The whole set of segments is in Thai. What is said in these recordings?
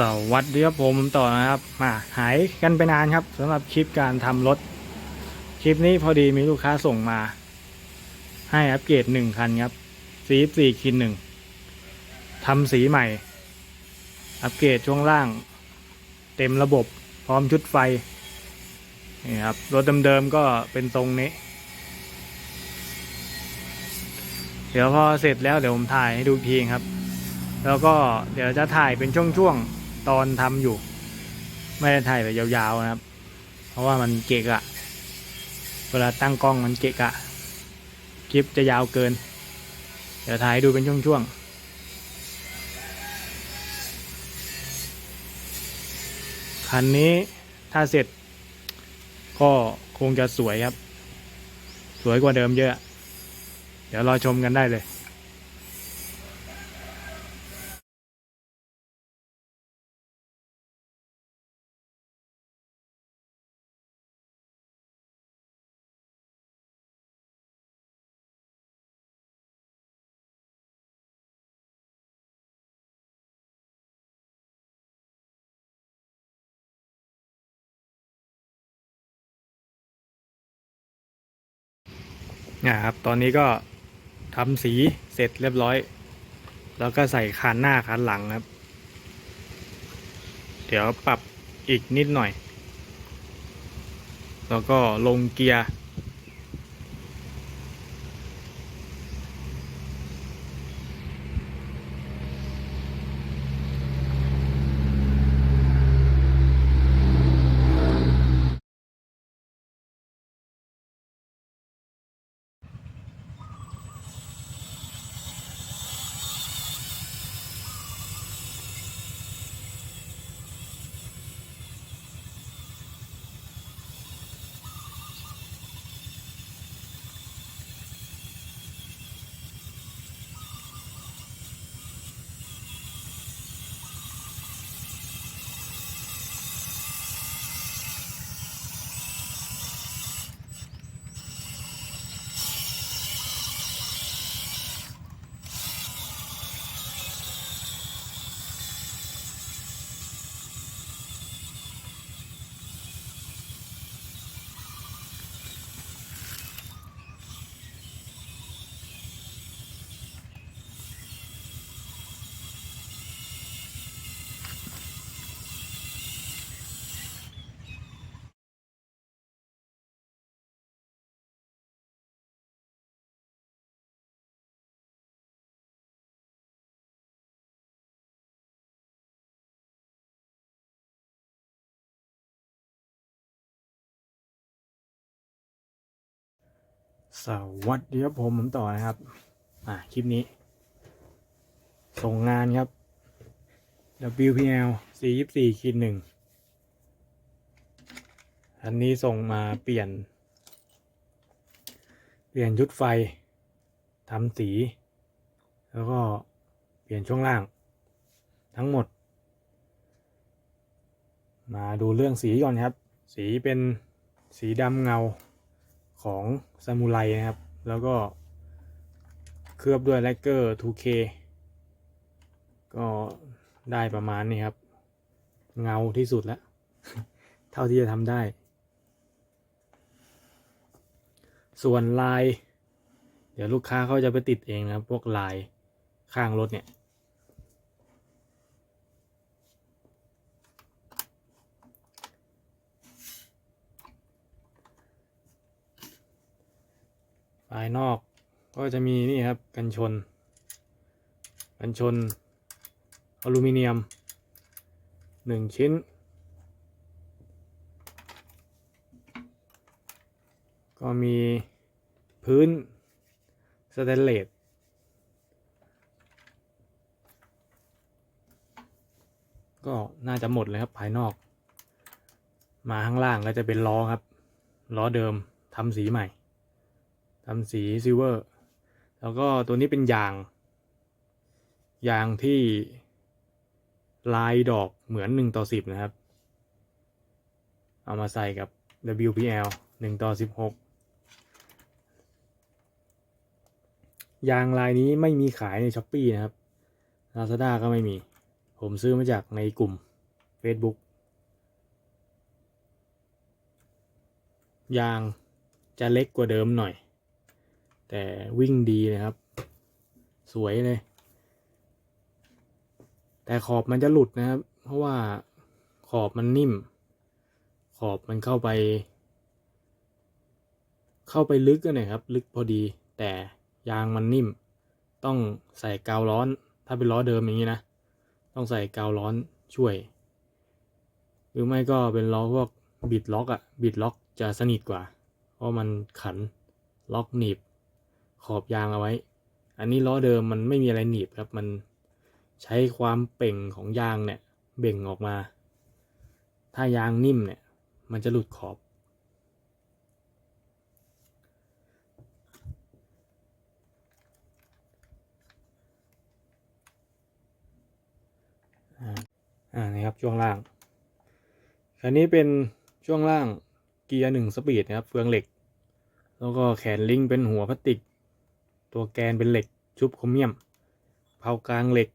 สวัสดีครับผมต่อนะครับมาหายกันไปนานครับสำหรับคลิปการทำรถ คลิปนี้พอดีมีลูกค้าส่งมา ให้อัปเกรดหนึ่งคันครับสีสี่คินหนึ่งทำสีใหม่ อัปเกรดช่วงล่าง เต็มระบบพร้อมชุดไฟนี่ครับรถเดิมๆก็เป็นทรงนี้ เดี๋ยวพอเสร็จแล้วเดี๋ยวผมถ่ายให้ดูอีกทีครับแล้วก็เดี๋ยวจะถ่ายเป็นช่วงๆ ตอนทำอยู่ ไม่ได้ถ่ายแบบยาวๆนะครับ เพราะว่ามันเกะกะ เวลาตั้งกล้องมันเกะกะ คลิปจะยาวเกิน เดี๋ยวถ่ายดูเป็นช่วงๆคันนี้ถ้าเสร็จก็คงจะสวยครับ สวยกว่าเดิมเยอะ เดี๋ยวรอชมกันได้เลย นะครับตอนนี้ก็ทำสีเสร็จเรียบร้อย แล้วก็ใส่คานหน้าคานหลังครับ เดี๋ยวปรับอีกนิดหน่อย แล้วก็ลงเกียร์ สวัสดีครับผมผมต่อนะครับ อ่าคลิปนี้ ส่งงานครับ WPL 424ขีดหนึ่งอันนี้ส่งมาเปลี่ยน เปลี่ยนชุดไฟทำสี แล้วก็เปลี่ยนช่วงล่าง ทั้งหมด มาดูเรื่องสีก่อนครับ สีเป็นสีดำเงา ของซามูไรนะครับ แล้วก็เคลือบด้วยแลกเกอร์ 2K ก็ได้ประมาณนี้ครับ เงาที่สุดแล้ว เท่าที่จะทำได้ ส่วนลาย เดี๋ยวลูกค้าเขาจะไปติดเองนะครับพวกลายข้างรถเนี่ย ภายนอกก็จะมีนี่ครับกันชน กันชนอลูมิเนียมหนึ่งชิ้น ก็มีพื้นสแตนเลสก็น่าจะหมดเลยครับภายนอก มาข้างล่างก็จะเป็นล้อครับ ล้อเดิมทำสีใหม่ ทำสีซิลเวอร์ แล้วก็ตัวนี้เป็นยาง ยางที่ลายดอกเหมือนหนึ่งต่อสิบนะครับ เอามาใส่กับ WPL หนึ่งต่อสิบหกยางลายนี้ไม่มีขายในช้อปปีนะครับ Lazada ก็ไม่มี ผมซื้อมาจากในกลุ่ม Facebook ยางจะเล็กกว่าเดิมหน่อย แต่วิ่งดีนะครับ สวยเลย แต่ขอบมันจะหลุดนะครับ เพราะว่าขอบมันนิ่ม ขอบมันเข้าไป เข้าไปลึกกันนะครับ ลึกพอดี แต่ยางมันนิ่ม ต้องใส่กาวร้อน ถ้าเป็นล้อเดิมอย่างนี้นะ ต้องใส่กาวร้อนช่วย หรือไม่ก็เป็นล้อพวกบิดล็อกอะบิดล็อกจะสนิทกว่า เพราะมันขันล็อกหนีบ ขอบยางเอาไว้ อันนี้ล้อเดิมมันไม่มีอะไรหนีบครับ มันใช้ความเป่งของยางเนี่ยเบ่งออกมา ถ้ายางนิ่มเนี่ย มันจะหลุดขอบ อ่าอ่านี่ครับช่วงล่าง คันนี้เป็นช่วงล่างเกียร์หนึ่งสปีดนะครับ เฟืองเหล็ก แล้วก็แขนลิงเป็นหัวพลาสติก ตัวแกนเป็นเหล็กชุบโครเมียม เผากลางเหล็ก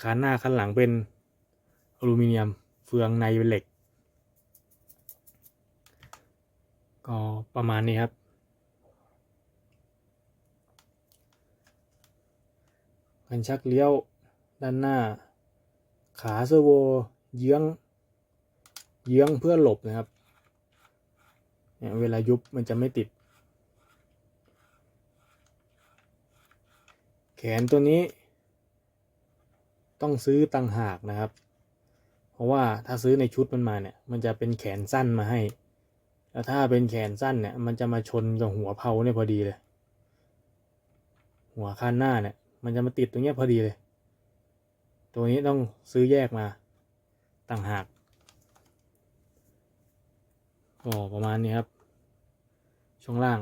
ขาหน้าคันหลังเป็นอลูมิเนียม เฟืองในเป็นเหล็ก ก็ประมาณนี้ครับ กันชักเลี้ยวด้านหน้า ขาเซอร์โวเยื้อง เยื้องเพื่อหลบนะครับเนี่ยเวลายุบมันจะไม่ติด ขนตัวนี้ ต้องซื้อตังหากนะครับ เพราะว่าถ้าซื้อในชุดมันมาเนี่ย มันจะเป็นแขนสั้นมาให้ แล้วถ้าเป็นแขนสั้นเนี่ย มันจะมาชนกับหัวเพาเนี่ยพอดีเลย หัวคันหน้าเนี่ย มันจะมาติดตรงเนี้ยพอดีเลย ตัวนี้ต้องซื้อแยกมาต่างหากก็ประมาณนี้ครับ ช่วงล่าง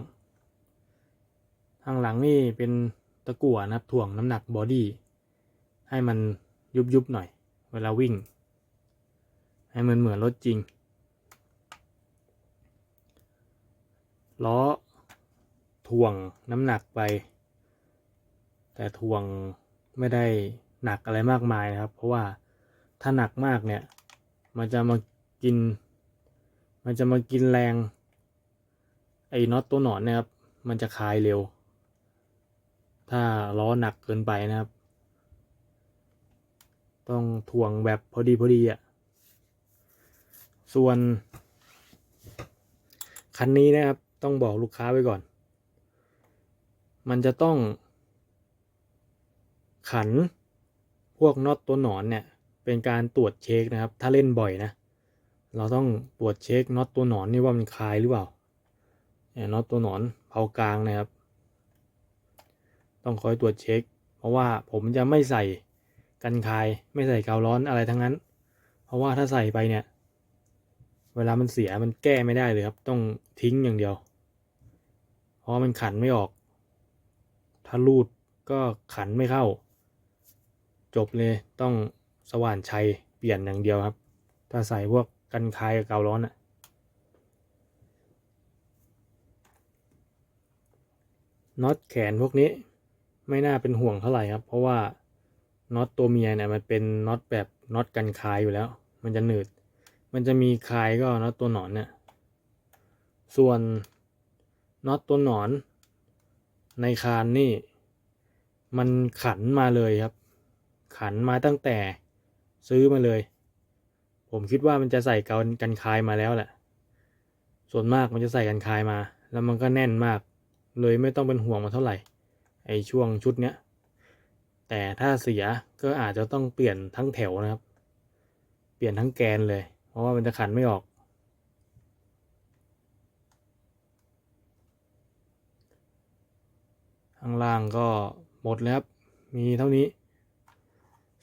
ทางหลังนี่เป็น ตะกั่วนะครับถ่วงน้ำหนักบอดี้ให้มันยุบยุบๆหน่อย เวลาวิ่ง ให้มันเหมือนรถจริง ล้อถ่วงน้ำหนักไป แต่ถ่วงไม่ได้หนักอะไรมากมายนะครับ เพราะว่าถ้าหนักมากเนี่ย มันจะมากิน มันจะมากินแรง ไอ้น็อตตัวหนอนนะครับ มันจะคลายเร็ว ถ้าล้อหนักเกินไปนะครับ ต้องถ่วงแบบพอดีพอดีอะ่ะ ส่วน คันนี้นะครับต้องบอกลูกค้าไว้ก่อน มันจะต้อง ขันพวกน็อตตัวหนอนเนี่ย เป็นการตรวจเช็คนะครับ ถ้าเล่นบ่อยนะ เราต้องตรวจเช็คน็อตตัวหนอนนี่ว่ามันคลายหรือเปล่าเนี่ยน็อตตัวหนอนเผากลางนะครับ ต้องคอยตรวจเช็ค เพราะว่าผมจะไม่ใส่กันคาย ไม่ใส่กาวร้อนอะไรทั้งนั้น เพราะว่าถ้าใส่ไปเนี่ย เวลามันเสียมันแก้ไม่ได้เลยครับ ต้องทิ้งอย่างเดียว เพราะมันขันไม่ออก ถ้ารูดก็ขันไม่เข้า จบเลยต้องสว่านชัยเปลี่ยนอย่างเดียวครับ ถ้าใส่พวกกันคายกับกาวร้อนอะน็อตแขนพวกนี้ ไม่น่าเป็นห่วงเท่าไหร่ครับ เพราะว่าน็อตตัวเมียเนี่ยมันเป็นน็อตแบบน็อตกันคายอยู่แล้ว มันจะหนืด มันจะมีคายก็น็อตตัวหนอนเนี่ย ส่วนน็อตตัวหนอน ในคานนี่ มันขันมาเลยครับ ขันมาตั้งแต่ซื้อมาเลย ผมคิดว่ามันจะใส่กันกันคายมาแล้วแหละ ส่วนมากมันจะใส่กันคายมา แล้วมันก็แน่นมาก เลยไม่ต้องเป็นห่วงมาเท่าไหร่ ไอช่วงชุดเนี้ย แต่ถ้าเสียก็อาจจะต้องเปลี่ยนทั้งแถวนะครับ เปลี่ยนทั้งแกนเลย เพราะว่ามันจะขันไม่ออก ข้างล่างก็หมดแล้วครับ มีเท่านี้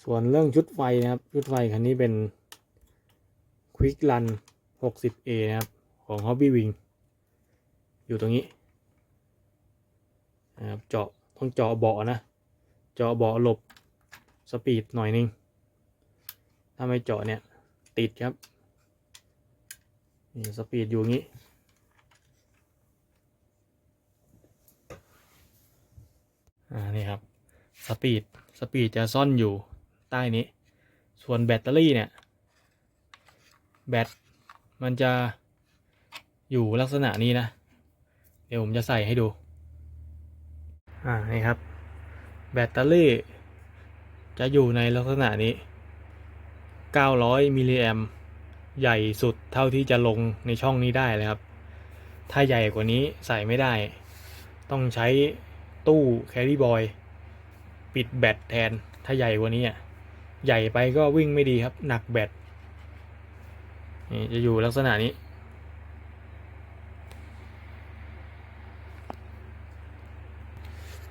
ส่วนเรื่องชุดไฟนะครับ ชุดไฟคันนี้เป็น Quick Run 60A นะครับ ของ Hobby Wing อยู่ตรงนี้นะครับเจาะ ต้องเจาะเบาะนะ เจาะเบาะหลบสปีดหน่อยนึง ถ้าไม่เจาะเนี่ย ติดครับ นี่สปีดอยู่งี้ อ่า นี่ครับ สปีด สปีดจะซ่อนอยู่ใต้นี้ ส่วนแบตเตอรี่เนี่ย แบตมันจะอยู่ลักษณะนี้นะ เดี๋ยวผมจะใส่ให้ดู อ่านี่ครับ แบตเตอรี่ จะอยู่ในลักษณะนี้ 900 มิลลิแอมใหญ่สุดเท่าที่จะลงในช่องนี้ได้เลยครับ ถ้าใหญ่กว่านี้ใส่ไม่ได้ ต้องใช้ตู้แคริบอยปิดแบตแทน ถ้าใหญ่กว่านี้อะ ใหญ่ไปก็วิ่งไม่ดีครับ หนักแบต นี่จะอยู่ลักษณะนี้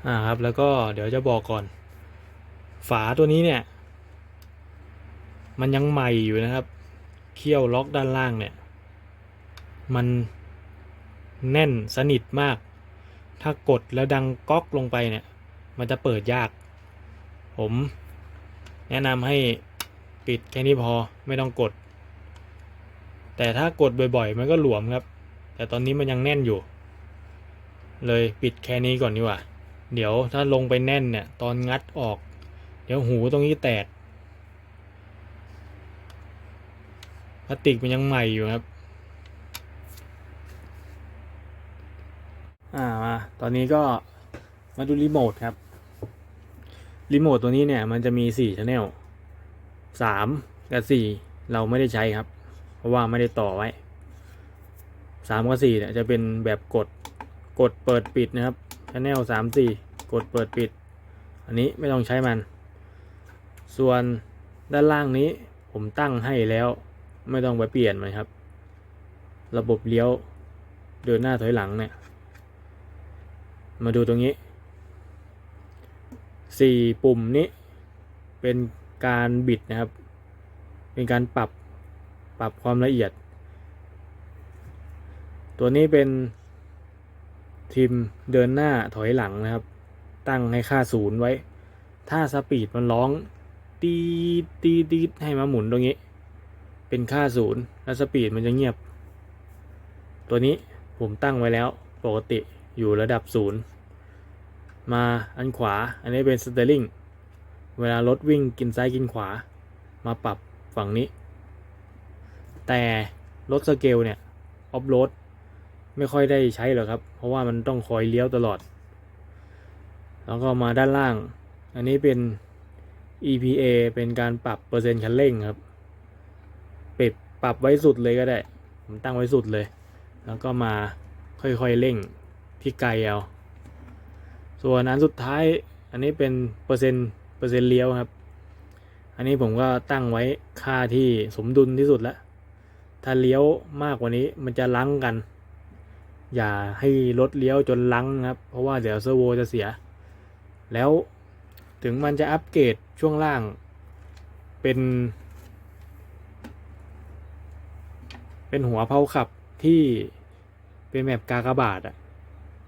อ่าครับแล้วก็เดี๋ยวจะบอกก่อน ฝาตัวนี้เนี่ย มันยังใหม่อยู่นะครับ เขี้ยวล็อกด้านล่างเนี่ย มันแน่นสนิทมาก ถ้ากดแล้วดังก๊อกลงไปเนี่ย มันจะเปิดยาก ผมแนะนำให้ปิดแค่นี้พอไม่ต้องกด แต่ถ้ากดบ่อยๆ มันก็หลวมครับ แต่ตอนนี้มันยังแน่นอยู่ เลยปิดแค่นี้ก่อนดีกว่า เดี๋ยวถ้าลงไปแน่นเนี่ย ตอนงัดออก เดี๋ยวหูตรงนี้แตกพลาสติกมันยังใหม่อยู่ครับ อ่ามาตอนนี้ก็มาดูรีโมทครับ รีโมทตัวนี้เนี่ยมันจะมีสี่ช anel สามกับสี่เราไม่ได้ใช้ครับ เพราะว่าไม่ได้ต่อไว้สามกับสี่เนี่ยจะเป็นแบบกดกดเปิดปิดนะครับ ช anel สามสี่กดเปิดปิด อันนี้ไม่ต้องใช้มัน ส่วนด้านล่างนี้ผมตั้งให้แล้วไม่ต้องไปเปลี่ยนมันครับ ระบบเลี้ยวเดินหน้าถอยหลังเนี่ย มาดูตรงนี้สี่ปุ่มนี้เป็นการบิดนะครับ เป็นการปรับปรับความละเอียด ตัวนี้เป็น ทีมเดินหน้าถอยหลังนะครับ ตั้งให้ค่าศูนย์ไว้ ถ้าสปีดมันร้องตีตีตีให้มาหมุนตรงนี้ เป็นค่าศูนย์แล้วสปีดมันจะเงียบ ตัวนี้ผมตั้งไว้แล้วปกติอยู่ระดับศูนย์มาอันขวา อันนี้เป็นสเตอร์ลิงเวลารถวิ่งกินซ้ายกินขวา มาปรับฝั่งนี้ แต่รถสเกลเนี่ย ออฟโรด ไม่ค่อยได้ใช้หรอกครับ เพราะว่ามันต้องคอยเลี้ยวตลอด แล้วก็มาด้านล่าง อันนี้เป็น EPA เป็นการปรับเปอร์เซ็นต์คันเร่งครับปิดปรับไว้สุดเลยก็ได้ ผมตั้งไว้สุดเลย แล้วก็มาค่อยๆเร่งที่ไกลเอาส่วนอันสุดท้าย อันนี้เป็นเปอร์เซ็นต์เปอร์เซ็นต์เลี้ยวครับ อันนี้ผมก็ตั้งไว้ค่าที่สมดุลที่สุดแล้ว ถ้าเลี้ยวมากกว่านี้มันจะลังกัน อย่าให้รถเลี้ยวจนลังนะครับ เพราะว่าเดี๋ยวเซอร์โวจะเสีย แล้วถึงมันจะอัปเกรดช่วงล่างเป็น เป็นหัวเพาขับที่เป็นแบบกากบาทอะ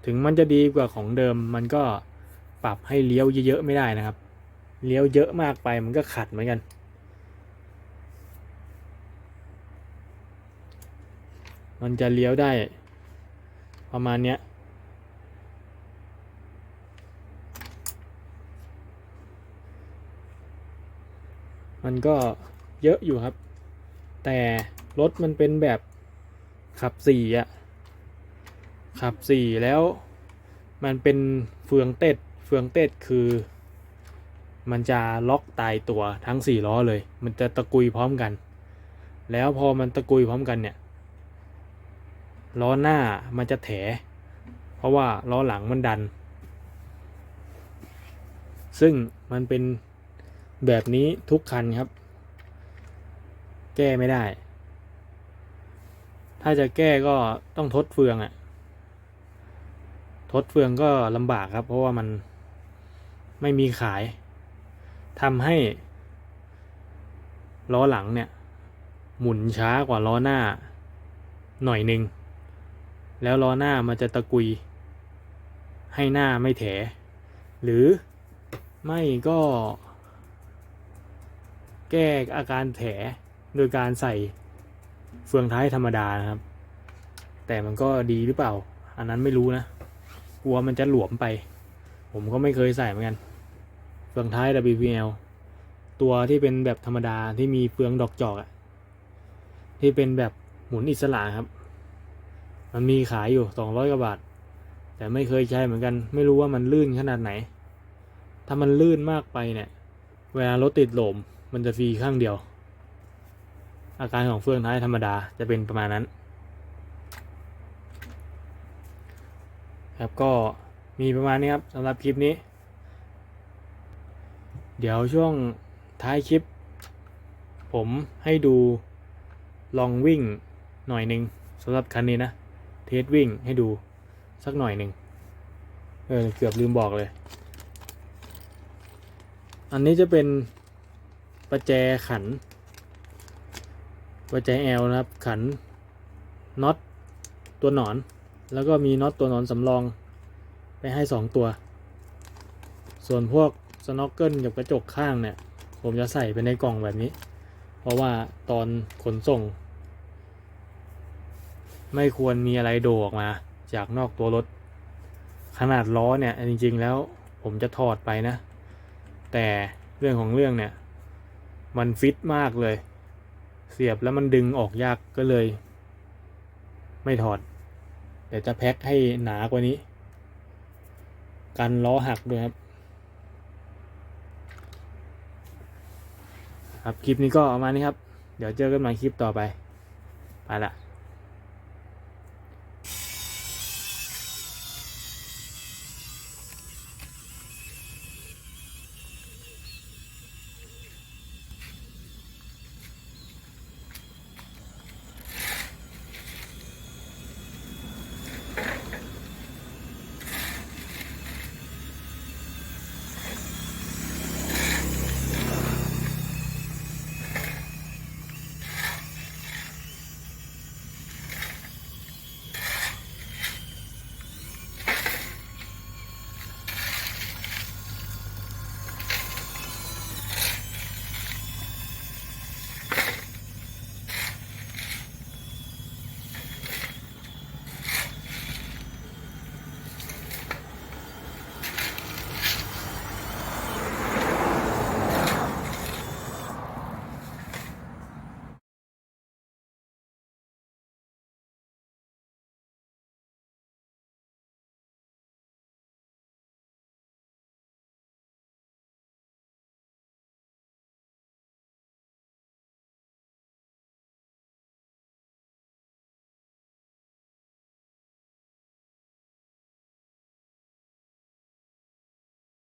ถึงมันจะดีกว่าของเดิมมันก็ปรับให้เลี้ยวเยอะๆไม่ได้นะครับ เลี้ยวเยอะมากไปมันก็ขัดเหมือนกัน มันจะเลี้ยวได้ ประมาณเนี้ยมันก็เยอะอยู่ครับ แต่รถมันเป็นแบบขับสี่อะขับสี่แล้วมันเป็นเฟืองเต็ดเฟืองเต็ดคือ มันจะล็อกตายตัวทั้งสี่ล้อเลย มันจะตะกุยพร้อมกัน แล้วพอมันตะกุยพร้อมกันเนี่ย ล้อหน้ามันจะแถ เพราะว่าล้อหลังมันดัน ซึ่งมันเป็นแบบนี้ทุกคันครับ แก้ไม่ได้ ถ้าจะแก้ก็ต้องทดเฟืองอะ่ะทดเฟืองก็ลำบากครับ เพราะว่ามันไม่มีขายทำให้ล้อหลังเนี่ย หมุนช้ากว่าล้อหน้าหน่อยหนึ่ง แล้วล้อหน้ามันจะตะกุย ให้หน้าไม่แถ หรือไม่ก็ แก้อาการแถโดยการใส่เฟืองท้ายธรรมดานะครับ แต่มันก็ดีหรือเปล่า อันนั้นไม่รู้นะ กลัวมันจะหลวมไป ผมก็ไม่เคยใส่เหมือนกัน เฟืองท้าย WPL ตัวที่เป็นแบบธรรมดาที่มีเฟืองดอกจอกอะที่เป็นแบบหมุนอิสระครับ มันมีขายอยู่สองร้อยกว่าบาท แต่ไม่เคยใช้เหมือนกัน ไม่รู้ว่ามันลื่นขนาดไหน ถ้ามันลื่นมากไปเนี่ย เวลารถติดหลมมันจะฟรีข้างเดียว อาการของเฟืองท้ายธรรมดาจะเป็นประมาณนั้น ครับก็มีประมาณนี้ครับสำหรับคลิปนี้ เดี๋ยวช่วงท้ายคลิป ผมให้ดูลองวิ่งหน่อยหนึ่งสำหรับคันนี้นะ เทสวิ่งให้ดูสักหน่อยหนึ่งเออเกือบลืมบอกเลย อันนี้จะเป็นประแจขัน ประแจแอลนะครับ ขันน็อตตัวหนอน แล้วก็มีน็อตตัวหนอนสำรองไปให้สองตัว ส่วนพวกสน็อกเกิลกับกระจกข้างเนี่ย ผมจะใส่ไปในกล่องแบบนี้ เพราะว่าตอนขนส่ง ไม่ควรมีอะไรโดออกมา จากนอกตัวรถ ขนาดล้อเนี่ย จริงๆแล้วผมจะถอดไปนะ แต่เรื่องของเรื่องเนี่ย มันฟิตมากเลย เสียบแล้วมันดึงออกยากก็เลย ไม่ถอดเดี๋ยวจะแพ็คให้หนากว่านี้ กันล้อหักด้วยครับครับ คลิปนี้ก็ประมาณนี้ครับ เดี๋ยวเจอกันใหม่คลิปต่อไป ไปละ